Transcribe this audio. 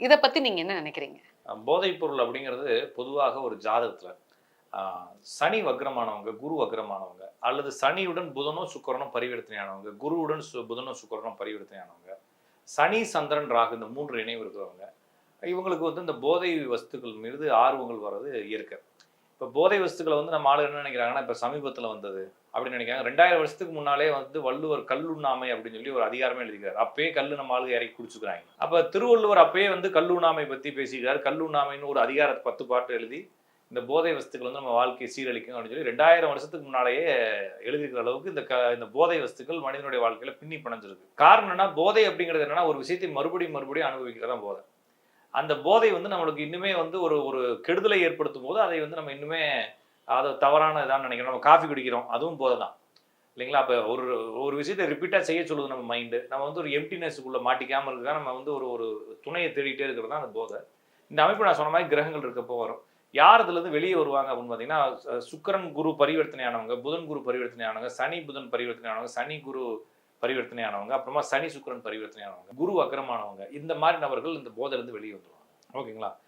இதை பத்தி நீங்க என்ன நினைக்கிறீங்க? போதைப் பொருள் அப்படிங்கிறது பொதுவாக ஒரு ஜாதகத்துல. சனி வக்ரமானவங்க குரு வக்ரமானவங்க அல்லது சனியுடன் புதனோ சுக்கரனோ பரிவர்த்தனையானவங்க குருவுடன் சு- புதனோ சுக்கரனோ பரிவர்த்தனையானவங்க சனி சந்திரன் ராகு இந்த மூன்று இணைவு இருக்கிறவங்க இவங்களுக்கு வந்து இந்த போதை வஸ்துக்கள் மீது ஆர்வங்கள் வர்றது இயற்கை. இப்போ போதை வஸ்துக்களை வந்து நம்ம ஆளுநர் என்ன நினைக்கிறாங்கன்னா இப்போ சமீபத்தில் வந்தது அப்படின்னு நினைக்கிறாங்க. ரெண்டாயிரம் வருஷத்துக்கு முன்னாலே வந்து வள்ளுவர் கல்லுண்ணாமை அப்படின்னு சொல்லி ஒரு அதிகாரமே எழுதிக்கிறார். அப்பயே கல்லு நம்ம ஆளுங்க இறக்கி குடிச்சுக்கிறாங்க. அப்போ திருவள்ளுவர் அப்பயே வந்து கல்லுண்ணாமை பற்றி பேசிக்கிறார். கல்லுண்ணாமைன்னு ஒரு அதிகாரத்தை பத்து பாட்டு எழுதி இந்த போதை வஸ்துக்கள் வந்து நம்ம வாழ்க்கையை சீரழிக்கும் அப்படின்னு சொல்லி ரெண்டாயிரம் வருஷத்துக்கு முன்னாலேயே எழுதிக்கிற அளவுக்கு இந்த க இந்த போதை வஸ்துக்கள் மனிதனுடைய வாழ்க்கையில் பின்னி பிணைஞ்சிருக்கு. காரணம் என்ன போதை அப்படிங்கிறது என்னன்னா ஒரு விஷயத்தை மறுபடியும் மறுபடியும் அனுபவிக்கிறதான் போதை. அந்த போதை வந்து நம்மளுக்கு இன்னுமே வந்து ஒரு ஒரு கெடுதலை ஏற்படுத்தும் போது அதை வந்து நம்ம இன்னுமே அதை தவறான இதான் நினைக்கிறோம். நம்ம காஃபி குடிக்கிறோம். அதுவும் போதை தான் இல்லைங்களா? அப்போ ஒரு ஒரு விஷயத்தை ரிப்பீட்டாக செய்ய சொல்லுது நம்ம மைண்டு நம்ம வந்து ஒரு எம்டினஸ்க்குள்ளே மாட்டிக்காமல் இருக்கா நம்ம வந்து ஒரு ஒரு துணையை தேடிட்டே இருக்கிறது தான் அந்த போதை. இந்த அமைப்பு நான் சொன்ன மாதிரி கிரகங்கள் இருக்கப்போ வரும். யார் இதுலேருந்து வெளியே வருவாங்க அப்படின்னு பார்த்தீங்கன்னா சுக்கரன் சுக்கிரன் குரு பரிவர்த்தனையானவங்க புதன் குரு பரிவர்த்தனையானவங்க சனி புதன் பரிவர்த்தனையானவங்க சனி குரு பரிவர்த்தனை ஆனவங்க அப்புறமா சனி சுக்கிரன் பரிவர்த்தனையானவங்க குரு அக்கிரமானவங்க இந்த மாதிரி நபர்கள் இந்த போதையிலேருந்து வெளியே வந்துருவாங்க. ஓகேங்களா?